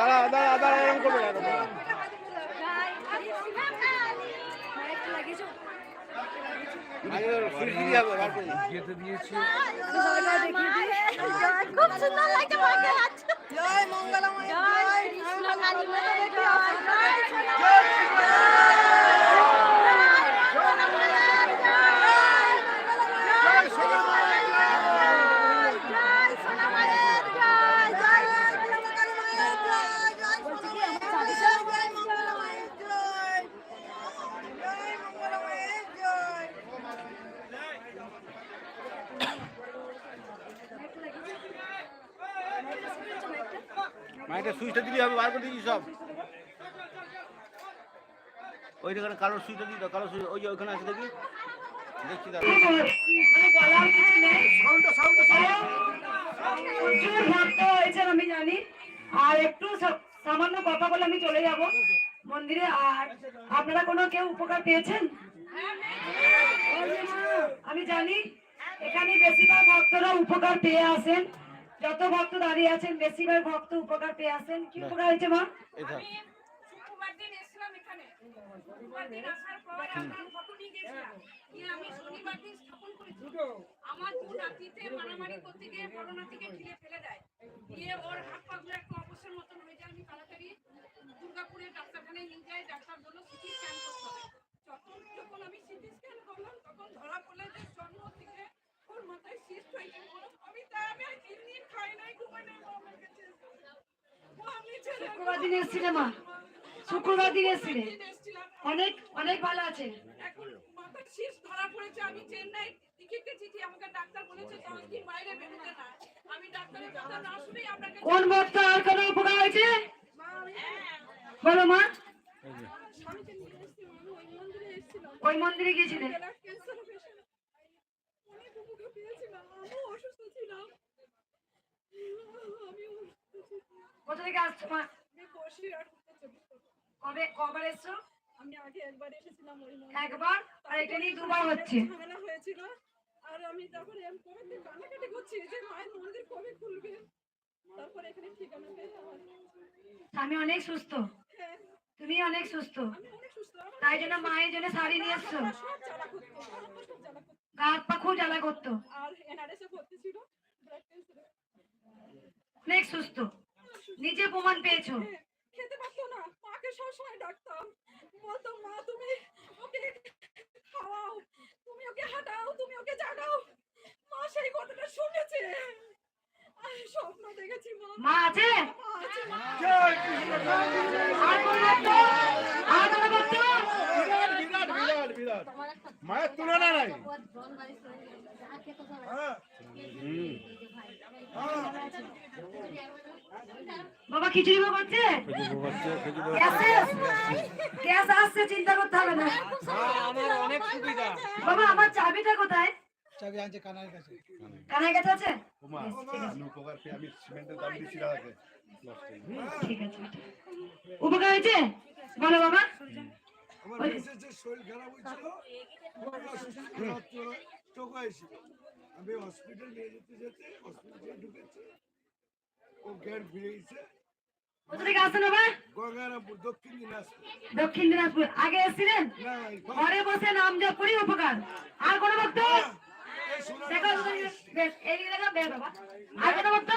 দাঁড়া দাঁড়া দাঁড়া এরকম করবে খুব সুন্দর লাগছে জয় মঙ্গলময় জয় কৃষ্ণ কালী জয় জয় সোনা মায়ের জয় জয় কৃষ্ণ কালী মায়ের জয় জয় সোনা মায়ের জয় জয় মঙ্গলময়ের জয় জয় মঙ্গলময়ের জয় মাইটা সুইচটা দিলে হবে বার করে দিয়েছি সব। ওই যেখানে কালো সুইচটা দিই দাও কালো সুইচ ওই যে ওখানে আছে দেখি দেখছি আমি জানি আর একটু সামান্য কথা বলে আমি চলে যাব মন্দিরে আর আপনারা কোনো কেউ উপকার পেয়েছেন আমি জানি এখানে বেশিরভাগ ভক্তরা উপকার পেয়ে আসেন। যত ভক্ত দাঁড়িয়ে আছেন বেশিরভাগ ভক্ত উপকার পেয়ে আসেন কি উপকার হয়েছে মা? এটা দিন এসেছিলাম এখানে। শুক্রবার দিন আসার পর আমরা ফটো নিয়ে গেছিলাম নিয়ে আমি শনিবার দিন স্থাপন করেছি। আমার দু নাতিতে মারামারি করতে গিয়ে বড় নাতিকে ঠেলে ফেলে দেয়। দিয়ে ওর হাত পাগুলো একটু অবসর মতন হয়ে যায় আমি তাড়াতাড়ি দুর্গাপুরের ডাক্তারখানায় নিয়ে যাই ডাক্তার বলল সিটি স্ক্যান করতে হবে। যখন যখন আমি সিটি স্ক্যান করলাম তখন ধরা পড়ল যে জন্ম থেকে ওর মাথায় সিস্ট হয়েছে শুক্রবার দিন এসেছিলেন মা শুক্রবার দিন এসেছিলেন অনেক অনেক ভালো আছে। এখন মাথার শীষ ধরা পড়েছে। আমি চেন্নাই চিঠি আমাকে ডাক্তার বলেছে দশ দিন বাইরে বেরোতে না। আমি ডাক্তারের কথা না শুনেই আপনাকে কোন আর কোনো উপকার হয়েছে? বলো মা। ওই মন্দিরে গিয়েছিলেন ব্লাড ক্যান্সার পেশেন্ট অনেক উপকার পেয়েছিলাম আমিও অসুস্থ ছিলাম আমি অসুস্থ ছিলাম কোথা থেকে আসছো মা আমি বসিরহাট উত্তর চব্বিশ কবে কবার এসছো? আমি আগে একবার এসেছিলাম একবার? আর এটা নিয়ে দুবার হচ্ছে। ঝামেলা হয়েছিল। আর আমি তখন এম কবে কান্নাকাটি করছি যে মায়ের মন্দির কবে খুলবে? তারপর এখানে ঠিকানা পেয়ে আমার। আমি অনেক সুস্থ। হ্যাঁ। তুমি অনেক সুস্থ। তাই জন্য মায়ের জন্য শাড়ি নিয়ে এসছো। গা হাত পা খুব জ্বালা করতো। অনেক সুস্থ। নিজে প্রমাণ পেয়েছ। খেতে পারতো না। মাকে সবসময় ডাকতাম। বলতো মা তুমি ওকে খাওয়াও তুমি ওকে হাঁটাও তুমি ওকে জাগাও মা সেই কথাটা শুনেছে আর স্বপ্ন দেখেছি মা মা আছে মা আছে মা আর কোনো ভক্ত আর কোনো ভক্ত বিরাট বিরাট বিরাট বিরাট মায়ের তুলনা নাই হ্যাঁ হুম বাবা খিচুড়ি ভোগ হচ্ছে গ্যাস আসছে চিন্তা করতে হবে না। আমার অনেক সুবিধা বাবা আমার চাবিটা কোথায়? চাবি আনছে কানার কাছে। কানায় কাছে আছে? উপকার পেয়ে আমি সিমেন্টের দাম দিচ্ছি দাদাকে ঠিক আছে উপকার হয়েছে? বলো বাবা। আমার মিসেসের শরীর খারাপ হয়েছিল স্ট্রোক হয়েছিল আমি হসপিটাল নিয়ে যেতে যেতে হসপিটালে ঢুকেছি। ও জ্ঞান ফিরে গেছে দক্ষিণ দিনাজপুর। আগে এসেছিলেন? ঘরে বসে নাম জপ করি উপকার। আর কোনো ভক্ত? আর কোনো ভক্ত?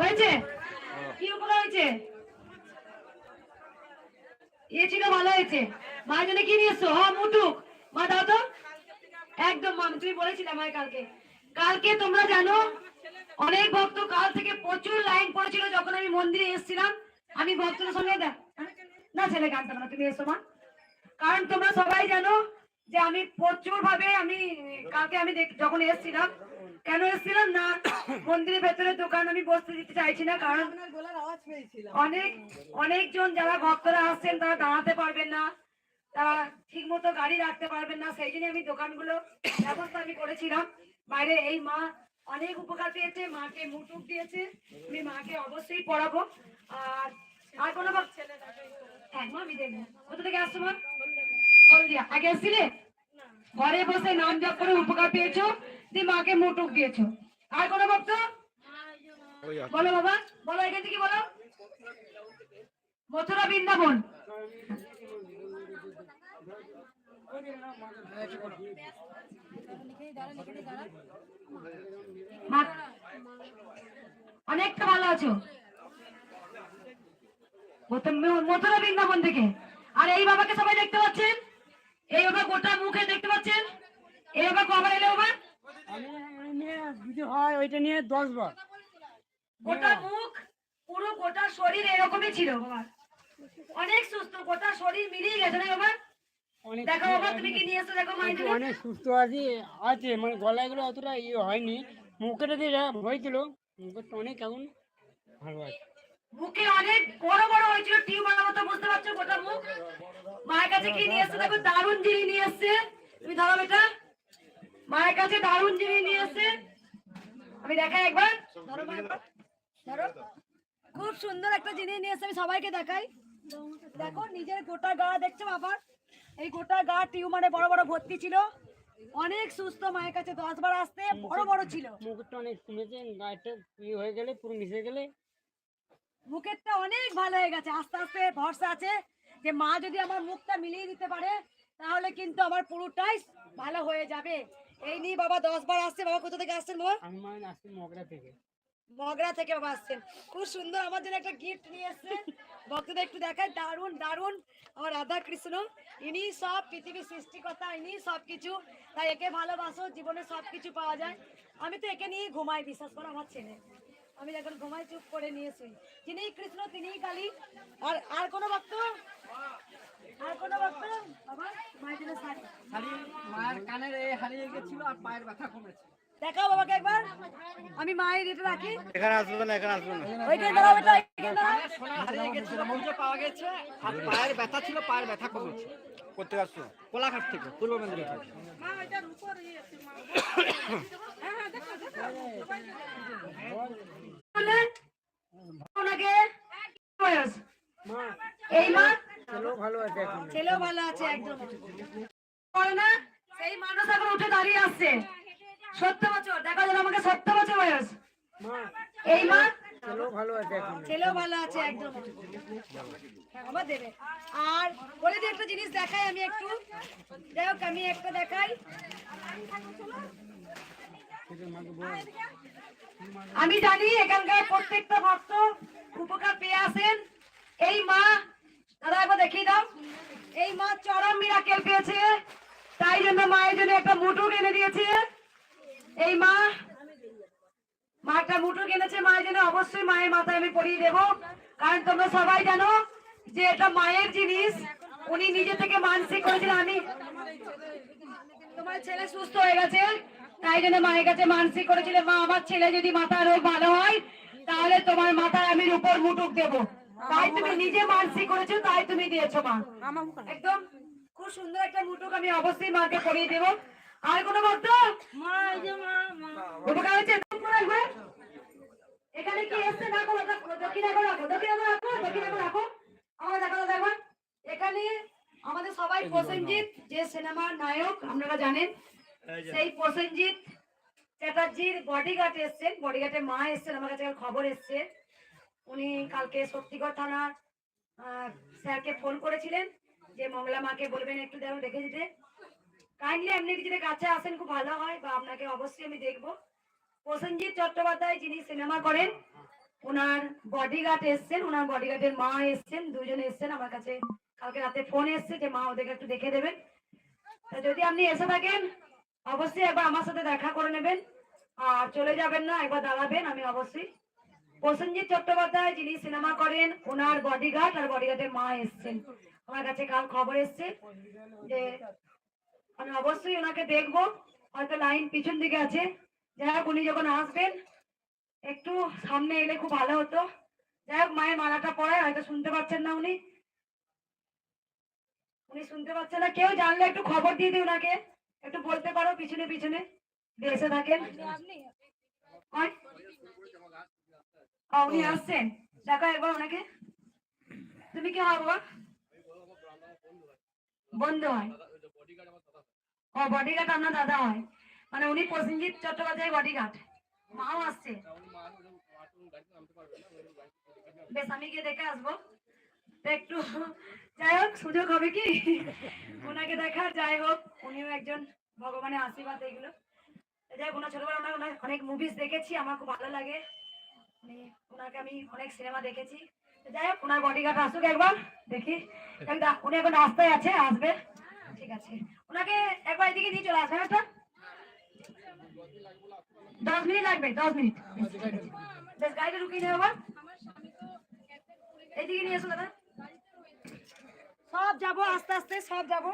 হয়েছে? কি উপকার হয়েছে? ইয়ে ছিল ভালো হয়েছে। মায়ের জন্য কি নিয়ে এসছো? হ্যাঁ মুটুক। মা দাও তো। একদম মা তুমি বলেছিলে আমায় কালকে। কালকে তোমরা জানো অনেক ভক্ত কাল থেকে প্রচুর লাইন পড়েছিল যখন আমি মন্দিরে এসেছিলাম। আমি ভক্তদের সঙ্গে না ছেলে কানতে না তুমি এসো মা। কারণ তোমরা সবাই জানো যে আমি প্রচুর ভাবে আমি কালকে আমি যখন এসেছিলাম কেন এসেছিলাম না মন্দিরের ভেতরে দোকান আমি বসতে দিতে চাইছি না কারণ অনেক অনেকজন যারা ভক্তরা আসছেন তারা দাঁড়াতে পারবেন না তারা ঠিক মতো গাড়ি রাখতে পারবেন না সেই জন্য আমি দোকানগুলো ব্যবস্থা আমি করেছিলাম। বাইরে এই মা অনেক উপকার পেয়েছে মাকে মুটুক দিয়েছে আমি মাকে অবশ্যই পড়াবো। আর আর কোনো ভক্ত হ্যাঁ আমি দেখব কোথা থেকে আসছো মা হলদিয়া। আগে এসছিলে ঘরে বসে নাম জপ করে উপকার পেয়েছ দিয়ে মাকে মুটুক দিয়েছ। আর কোনো ভক্ত? বলো বাবা বলো এখান থেকে বলো। মথুরা বৃন্দাবন। অনেকটা ভালো আছো। মথুরা বৃন্দাবন থেকে। আর এই বাবাকে সবাই দেখতে পাচ্ছেন? এই বাবা গোটা মুখে দেখতে পাচ্ছেন? এই বাবা কবার এলে বাবা? হয় ওইটা নিয়ে দশ গোটা মুখ, পুরো গোটা শরীর এরকমই ছিল বাবা। অনেক সুস্থ গোটা শরীর মিলিয়ে গেছে না বাবা? দেখো বাবা তুমি কি নিয়ে এসছো? দেখো মাইনে অনেক সুস্থ আছি আছে মানে অতটা ইয়ে হয়নি। মুখেটা দিয়ে হয়েছিল মুখেরটা অনেক এখন ভালো আছে। মুখে অনেক বড় বড় হয়েছিল টিউমার মতো বুঝতে পারছ গোটা মুখ। মায়ের কাছে কি নিয়ে এসছে? দেখো দারুণ জিনিস নিয়ে এসছে। তুমি ধরো বেটা। মায়ের কাছে দারুণ জিনিস নিয়ে এসছে। আমি দেখাই একবার। ধরো ধরো। খুব সুন্দর একটা জিনিস নিয়ে এসছে আমি সবাইকে দেখাই। দেখো নিজের গোটা গা দেখছ বাবা? এই গোটা গা টিউমারে বড় বড় ভর্তি ছিল। অনেক সুস্থ মায়ের কাছে দশ বার আসতে বড় বড় ছিল। মুখটা অনেক কমেছে গায়েটা ইয়ে হয়ে গেলে পুরো মিশে গেলে। মুখেরটা অনেক ভালো হয়ে গেছে আস্তে আস্তে ভরসা আছে যে মা যদি আমার মুখটা মিলিয়ে দিতে পারে তাহলে কিন্তু আমার পুরোটাই ভালো হয়ে যাবে। এই নিয়ে বাবা দশ বার আসছে। বাবা কোথা থেকে আসছেন বাবা আমি মানে আসছি মগরা থেকে। মগরা থেকে বাবা খুব সুন্দর আমার জন্য একটা গিফট নিয়ে এসছেন। ভক্তদের একটু দেখায় দারুণ দারুণ। আমার রাধা কৃষ্ণ ইনি সব পৃথিবীর সৃষ্টিকর্তা, ইনি সব কিছু। তাই একে ভালোবাসো, জীবনে সব কিছু পাওয়া যায়। আমি তো একে নিয়ে ঘুমাই, বিশ্বাস করো আমার ছেলে। আমি যখন ঘুমাই, চুপ করে নিয়ে শুই। তিনিই কৃষ্ণ, তিনিই কালী। আর আর কোনো ভক্ত? আর কোনো ভক্ত? বাবা, মায়ের জন্য শাড়ি। মায়ের কানের হারিয়ে গেছিল আর পায়ের ব্যথা কমেছে দেখাও বাবাকে একবার। আমি মায়ের এটা রাখি। এখানে আসবে না এখানে আসবে না। ওইখানে দাঁড়াও দাঁড়াও সোনা হারিয়ে গেছিল মঞ্চে পাওয়া গেছে। আর পায়ের ব্যথা ছিল পায়ের ব্যথা কমেছে করতে আসছো? কোলাঘাট থেকে পূর্ব মেদিনীপুর মা উপর ইয়ে আছে, মা। হ্যাঁ হ্যাঁ দেখো দেখো। বলে ওনাকে বয়স। মা এই মা ছেলেও ভালো আছে ছেলেও ভালো আছে একদম। বলে না সেই মানুষ এখন উঠে দাঁড়িয়ে আসছে সত্তর বছর দেখা যাবে আমাকে সত্তর বছর বয়স এই মা ছেলেও ভালো আছে একদম। হ্যাঁ, দেবে। আর বলে একটা জিনিস দেখাই আমি একটু। যাই হোক আমি একটা দেখাই। আমি জানি এখানকার প্রত্যেকটা ভক্ত উপকার পেয়ে আসেন এই মা দাদা একবার দেখিয়ে দাও। এই মা চরম মিরাকেল পেয়েছে। তাই জন্য মায়ের জন্য একটা মুটুক এনে দিয়েছে। এই মা মা একটা মুটুক এনেছে মায়ের জন্য অবশ্যই মায়ের মাথায় আমি পরিয়ে দেবো। কারণ তোমরা সবাই জানো যে এটা মায়ের জিনিস। উনি নিজে থেকে মানসিক করেছিলেন আমি তোমার ছেলে সুস্থ হয়ে গেছে তাই জন্য মায়ের কাছে মানসিক করেছিল মা আমার ছেলে যদি মাথার রোগ ভালো হয় তাহলে তোমার মাথায় আমি উপর মুটুক দেব। তাই তুমি নিজে মানসিক করেছ তাই তুমি দিয়েছ মা। একদম খুব সুন্দর একটা মুটুক আমি অবশ্যই মাকে পরিয়ে দেব। আর কোনো ভক্ত? উপকার একবার? এখানে কি এসছে? দেখো, দক্ষিণে করে রাখো দক্ষিণে করে রাখো দক্ষিণে করে রাখো আমার দেখো দেখো। এখানে আমাদের সবাই প্রসেনজিৎ যে সিনেমার নায়ক আপনারা জানেন। সেই প্রসেনজিৎ চ্যাটার্জির বডিগার্ড এসছেন। বডিগার্ডের মা এসছেন আমার কাছে খবর এসছে। উনি কালকে শক্তিগড় থানার স্যারকে ফোন করেছিলেন যে মঙ্গলা মাকে বলবেন একটু দেখো দেখে দিতে। কাইন্ডলি এমনি যদি কাছে আসেন, খুব ভালো হয়, বা আপনাকে অবশ্যই আমি দেখব। প্রসেনজিৎ চট্টোপাধ্যায় যিনি সিনেমা করেন, ওনার বডিগার্ড এসছেন, ওনার বডিগার্ডের মা এসছেন দুজন এসছেন, আমার কাছে কালকে রাতে ফোন এসছে যে মা ওদেরকে একটু দেখে দেবেন। তা যদি আপনি এসে থাকেন, অবশ্যই একবার আমার সাথে দেখা করে নেবেন। আর চলে যাবেন না, একবার দাঁড়াবেন, আমি অবশ্যই। প্রসেনজিৎ চট্টোপাধ্যায় যিনি সিনেমা করেন, ওনার বডিগার্ড আর বডিগার্ডের মা এসছেন। আমার কাছে কাল খবর এসছে যে আমি অবশ্যই ওনাকে দেখব। হয়তো লাইন পিছন দিকে আছে। যাই হোক, উনি যখন আসবেন, একটু সামনে এলে খুব ভালো হতো। যাই হোক, মায়ের মালাটা পরে হয়তো শুনতে পাচ্ছেন না উনি। উনি শুনতে পাচ্ছেন না। কেউ জানলে একটু খবর দিয়ে দিই ওনাকে। একটু বলতে পারো, পিছনে পিছনে। এসে থাকেন? উনি আসছেন। দেখো একবার ওনাকে। তুমি কি বাবা? বন্ধু হয়। ও বডিগার্ড আপনার দাদা হয়। মানে উনি প্রসেনজিৎ চট্টোপাধ্যায় বডিগার্ড মাও আসছে। বেশ, আমি গিয়ে দেখে আসব। একটু, যাই হোক, সুযোগ হবে কি? ওনাকে দেখার যাই হোক, উনিও একজন ভগবানের আশীর্বাদ এগুলো। যাই হোক, ওনার ছোটবেলা ওনার অনেক মুভিজ দেখেছি, আমার খুব ভালো লাগে। মানে ওনাকে আমি অনেক সিনেমা দেখেছি। যাই হোক, ওনার বডিগার্ড আসুক একবার, দেখি। উনি এখন রাস্তায় আছে আসবে ঠিক আছে। ওনাকে একবার এদিকে নিয়ে চলে আসবেন একটা দশ মিনিট লাগবে, দশ মিনিট। বেশ, গাড়িটা ঢুকিয়ে নেবে আবার। এদিকে নিয়ে এসো দাদা। সব যাব, আস্তে আস্তে সব যাব।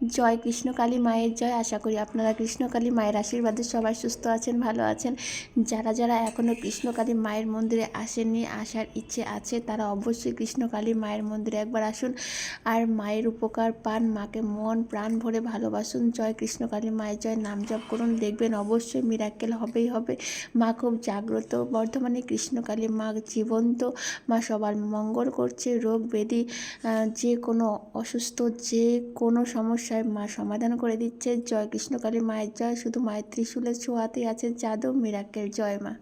জয় কৃষ্ণকালী মায়ের জয়। আশা করি আপনারা কৃষ্ণকালী মায়ের আশীর্বাদে সবাই সুস্থ আছেন, ভালো আছেন। যারা যারা এখনও কৃষ্ণকালী মায়ের মন্দিরে আসেননি, আসার ইচ্ছে আছে, তারা অবশ্যই কৃষ্ণকালী মায়ের মন্দিরে একবার আসুন। আর মায়ের উপকার পান, মাকে মন, প্রাণ ভরে ভালোবাসুন। জয় কৃষ্ণকালী মায়ের জয়। নাম জপ করুন, দেখবেন অবশ্যই মিরাক্কেল হবেই হবে। মা খুব জাগ্রত। বর্ধমানে কৃষ্ণকালী মা জীবন্ত। মা সবার মঙ্গল করছে। রোগ ব্যাধি যে কোনো অসুস্থ, যে কোনো সমস্যায় মা সমাধান করে দিচ্ছে। জয় কৃষ্ণকালী মায়ের জয় শুধু মায়ের ত্রিশূলের ছোঁয়াতেই আছে, জাদু, মিরাক্কেল, জয় মা।